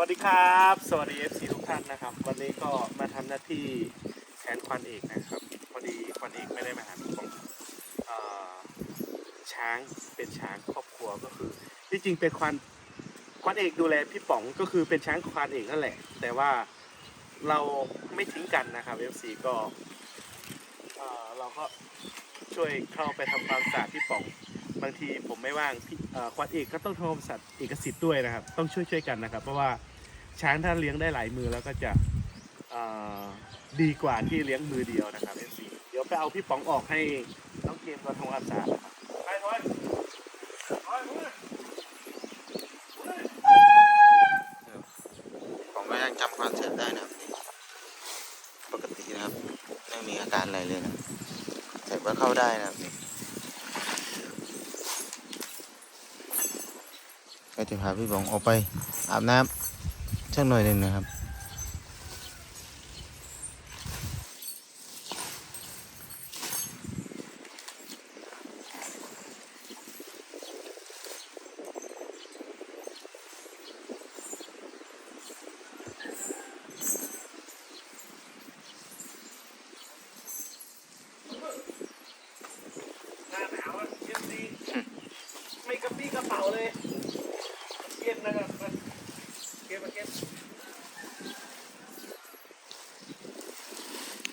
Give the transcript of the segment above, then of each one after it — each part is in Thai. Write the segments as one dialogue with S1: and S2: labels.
S1: วัสดีครับ สวัสดี FC ทุกท่านนะครับ วันนี้ก็มาทำหน้าที่แทนควันเอกนะครับ พอดีควันเอกไม่ได้มาหาผมเอ่อช้างเป็นช้างครอบครัวก็คือ ที่จริงเป็นควันควันเอกดูแลพี่ป๋องก็คือเป็นช้างควันเอกนั่นแหละ แต่ว่าเราไม่ทิ้งกันนะครับ FC ก็เอ่อเราก็ช่วยเข้าไปทำความสะอาดพี่ป๋อง บางทีผมไม่ว่างพี่เอ่อควันเอกก็ต้องทำความสะอาดเอกสิทธิ์ด้วยนะครับ ต้องช่วยช่วยกันนะครับ เพราะว่าช้างถ้าเลี้ยงได้หลายมือแล้วก็จะเอ่อดีกว่าที่เลี้ยงมือเดียวนะครับเอซีเดี๋ยวไปเอาพี่ป๋องออกให้น้องเกมมาทำความสะอาดนะครับไปทอยทอยมือ
S2: ผมก็ยังจำคอนเซ็ปต์ได้นะครับปกตินะครับไม่มีอาการอะไรเลยนะแต่ว่าเข้าได้นะครับ จะพาพี่บองออกไปอาบน้ำสักหน่อยหนึ่งนะครับ
S1: หน้าหนาวอะเอฟซีไม่กระปี้กระเป๋าเลย ก็บนะครับเก็บมาเก็บ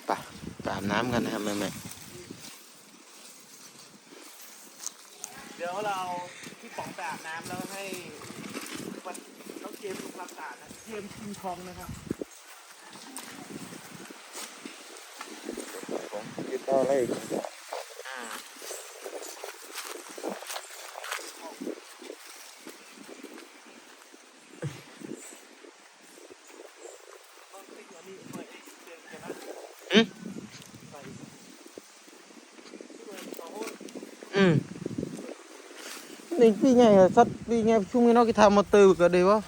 S2: ปไปาบน้ำกันนะครับแม่แม่
S1: เดี๋ยวเราพี่ป๋องไปอาบน้ำแล้วให้วันน้องเกมทำความสาดนะเกมคิงทองนะครับ
S2: ผมยึดต่อเลยอ่า อืม อืม นี่พี่ไงสัตว์พี่ไงช่วงนี้นอกกิทำมาตือก็ดีวะ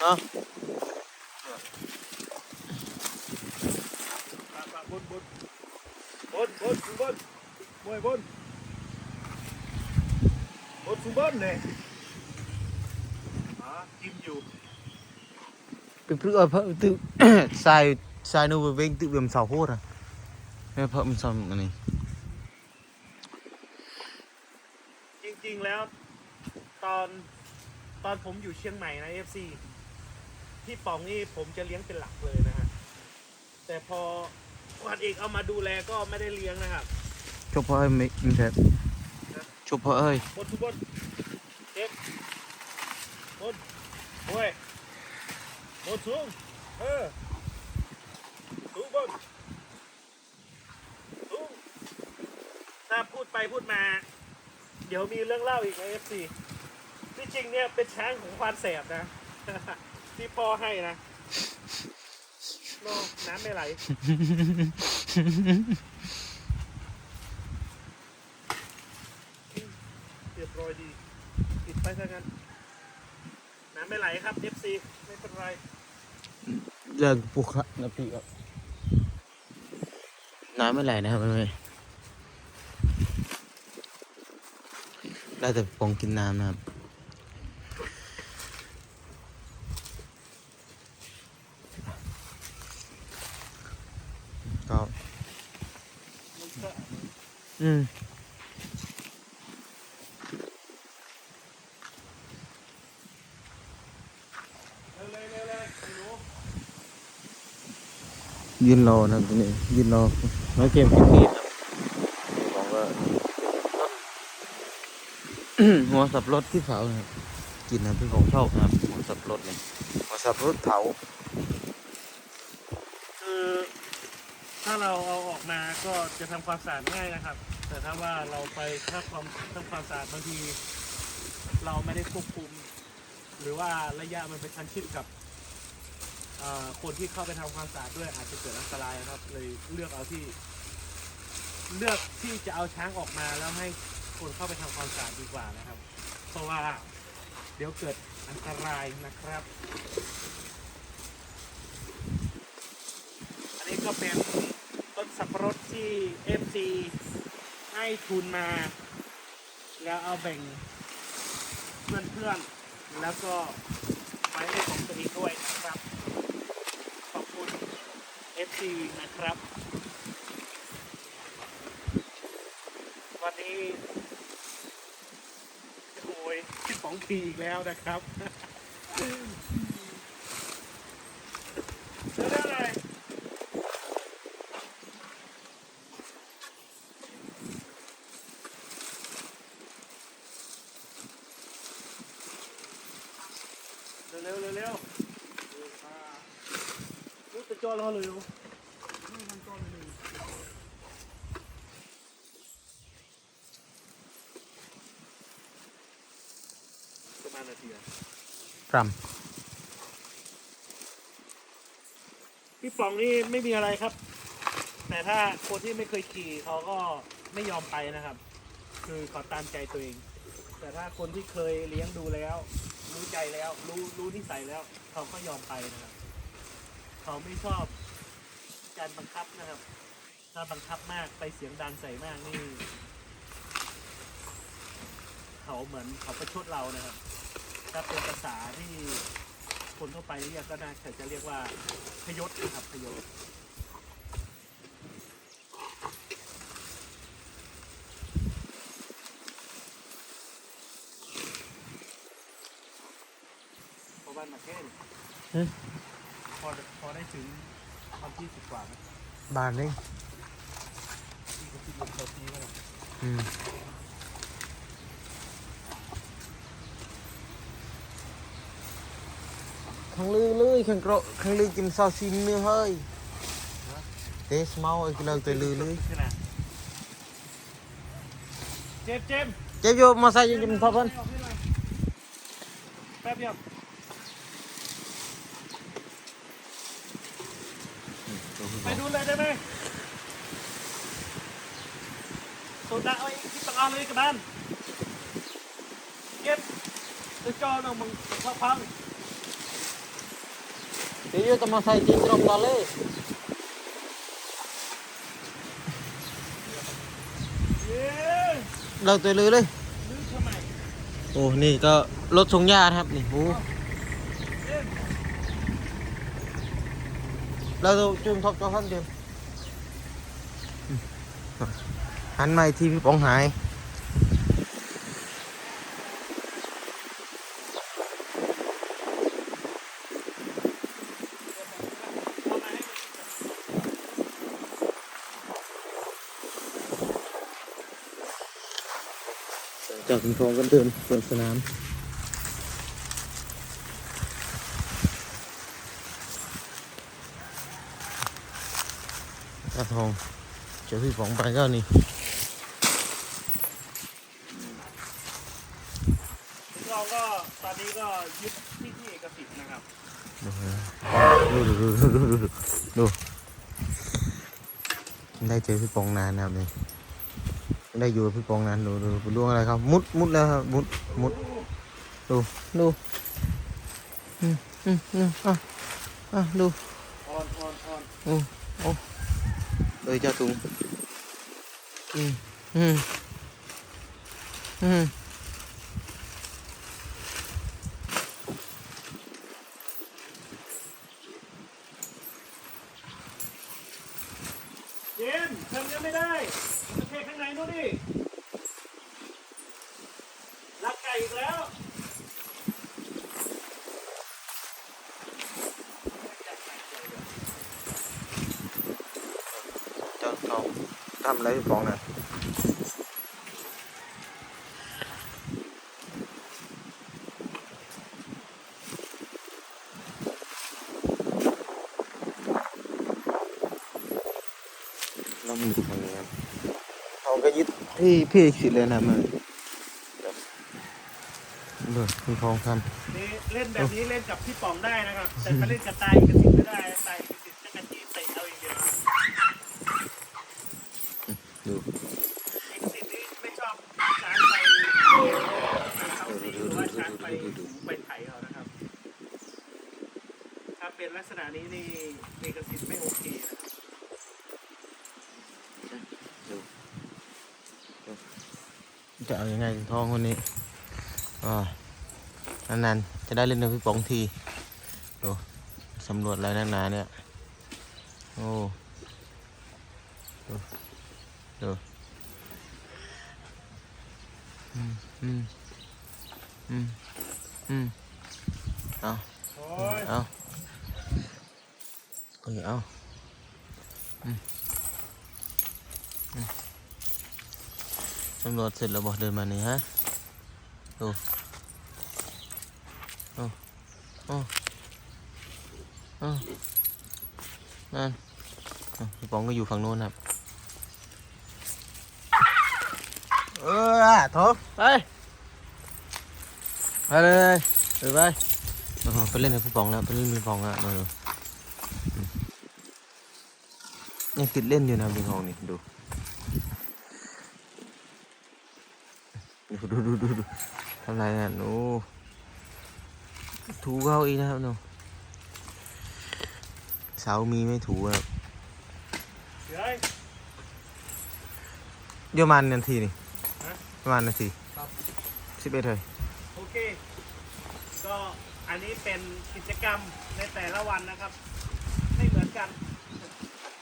S2: เนาะ
S1: บนบ นบนบนบนบนมวยบนบนสุบนเลยอ๋อจิ้มอยู่
S2: เป็นเพื่อเพิ่ม tự xài xài nu về bên tự điểm sào hốt à nên phẩm xong cái này
S1: จริงๆแล้วตอนตอนผมอยู่เชียงใหม่นะเอฟซีพี่ป๋องนี่ผมจะเลี้ยงเป็นหลักเลยนะฮะแต่พอวันเอกเอามาดูแลก็ไม่ได้เลี้ยงนะครับ
S2: chụp hơi mình mình thật chụp hơi
S1: บนทุกบนเก็บบนโอ้ยบนสูงเออสูงบนสูง ถ้าพูดไปพูดมา เดี๋ยวมีเรื่องเล่าอีกในเอฟซีที่จริงเนี่ยเป็นช้างของควานแสบนะ ที่พ่อให้นะโนน้ำไม่ไหล เรียบร้อยดีปิดไปซะงั้น น้ำไม่ไหลครับ FC ไม่เป็นไร
S2: giờ buộc lại là bị ạ น้ำไม่ไหลนะครับไม่ได้แต่ปองกิ
S1: นน้ำนะครับ ก็
S2: อืม
S1: เร็วเลยเร็วเลยหนู
S2: ยืนรอนะครับทีนี้ยืนรอน้อยเกมกินนี่ครับบอกว่าหัวสับรถที่เผานะครับกินนะพี่ของชอบนะครับหัวสับรถเนี่ยหัวสับรถเผา
S1: คือถ้าเราเอาออกมาก็จะทำความสะอาดง่ายนะครับ แต่ถ้าว่าเราไปถ้าความทำความสะอาดบางที เราไม่ได้ควบคุม หรือว่าระยะมันเป็นชันชิดกับอ่า คนที่เข้าไปทำความสะอาดด้วยอาจจะเกิดอันตรายนะครับ เลยเลือกเอาที่ เลือกที่จะเอาช้างออกมาแล้วให้คนเข้าไปทำความสะอาดดีกว่านะครับ เพราะว่าเดี๋ยวเกิดอันตรายนะครับ อันนี้ก็เป็นต้นสับปะรดที่ FC ให้ทุนมา แล้วเอาแบ่งเพื่อนๆ แล้วก็ไว้ในของตัวเองด้วยนะครับ ขอบคุณ FC นะครับ วันนี้โอ้ยสองทีอีกแล้วนะครับ เรื่องอะไร เร็วเร็วเร็วลูกจะจอรอเลยลูกมันจอเลยประมาณนาที อะ
S2: พร
S1: พี่ป๋องนี่ไม่มีอะไรครับ แต่ถ้าคนที่ไม่เคยขี่เขาก็ไม่ยอมไปนะครับ คือเขาตามใจตัวเอง แต่ถ้าคนที่เคยเลี้ยงดูแล้ว รู้ใจแล้ว รู้รู้นิสัยแล้ว เขาก็ยอมไปนะครับ เขาไม่ชอบการบังคับนะครับ ถ้าบังคับมากไปเสียงดังใส่มากนี่ เขาเหมือนเขาประชดเรานะครับ ถ้าเป็นภาษาที่คนทั่วไปเรียกก็น่าจะเรียกว่าพยศนะครับพยศบ้านมาเท่ พอพอได้ถึงวันที่สิบกว่าไหม ำ
S2: บานนี่
S1: ที่เขาคิดลงตัวทีว่า
S2: อืมខាងលឺលឺខាងក្រកខាងលឺกินซอสស៊ីននេះហើយទេស្មៅឲ្យគេលើកទៅលឺលឺ
S1: ขนาดเจมส์เจมส์
S2: ចេះយកមកសាច់ខ្ញុំថប់ហ្នឹង
S1: แป๊บเดียว โซดาเอาอีกที่ต้องเอาเลยกับบ้านเก็บจะจอหน่อยมึงพักพัง
S2: គេយកទៅមកសាច់ចេញត្រង់ដល់ទេ
S1: เย้
S2: លើកទៅលឺលេ
S1: ลืมทำไม
S2: โอ้นี่ก็รถส่งยานะครับนี่โอ้
S1: เอ๊ะ
S2: เราจุ่มทบจอท่านเดียว หันมาอีกทีพี่ป๋องหาย จากคุณพงกันเดินเปิดสนามตาทองเจอพี่ป๋องไปก็นี่
S1: เรา ก็ตอนนี้ก็ยึดที่ที่เอกสิทธิ์นะครับ
S2: ดูดูดูดูดูดูดูได้เจอพี่ปองนานนะครับนี่ได้อยู่กับพี่ปองนานดูดูดูล่วงอะไรครับ มุดมุดแล้วครับมุดมุดดูดูอืมอืมอืมอะอะดู
S1: ออนออนออน
S2: โอ้โอ้เลยเจ้าตุงอืมอืมอืม
S1: เจมส์ทำยังไม่ได้โอเคข้างในนู้นดิ รักไก่อีกแล้ว
S2: เจ้าทองทำอะไรพี่ปองน่ะเรามีตรงนี้ครับเขาก็ยึดที่พี่สิทธิ์เลยนะมัน เบิกคุณทองค
S1: นี่เล่นแบบนี้เล่นกับพี่ป๋องได้นะครับ แต่ถ้าเล่นกับตายกระสินไม่ได้ตายกระสินจะกระจีเตะเอาอย่างเดียวำ
S2: ดู
S1: เอกสิทนี่ไม่ชอบช้างไปเขาสีหรือว่าช้างไปไปไถเขานะครับ ถ้าเป็นลักษณะนี้นี่เอกสิทไม่โอเคนะครับ
S2: ดูจะเอาอยัางไงถึงท้องคนนี้อ่า นานๆ จะได้เล่นกับพี่ป๋องทีดูสำรวจอะไรนักหนาเนี่ย โอ้ดูดูอืมอืมอืมอืมเอาเอาเอ้ยเอาอืมอืมตำรวจเสร็จแล้วบอกเดินมานี่ฮะดู อ้โอ้โอ้นั่นอะพี่ปองก็อยู่ฝั่งโน้นครับเออโถไปไปเลยไปไปเออไปเล่นกับพี่ปองแล้วไปเล่นกับพี่ปองแล้วเอออืมยังติดเล่นอยู่นะพี่ปองนี่ดูดูดูดูดูดูทำไรอะหนู ถูเขาอีกนะครับหนูเสามีไม่ถูครับ
S1: เฮ้ย
S2: เดี๋ยวประมาณนาทีนี่
S1: ฮะ
S2: ประมาณนาที
S1: ครับ
S2: สิบเอ็ดเลย
S1: โอเค ก็อันนี้เป็นกิจกรรมในแต่ละวันนะครับ ไม่เหมือนกัน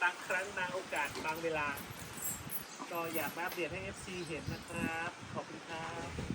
S1: บางครั้งบางโอกาสบางเวลา ก็อยากมาอัปเดตให้ FC เห็นนะครับ ขอบคุณครับ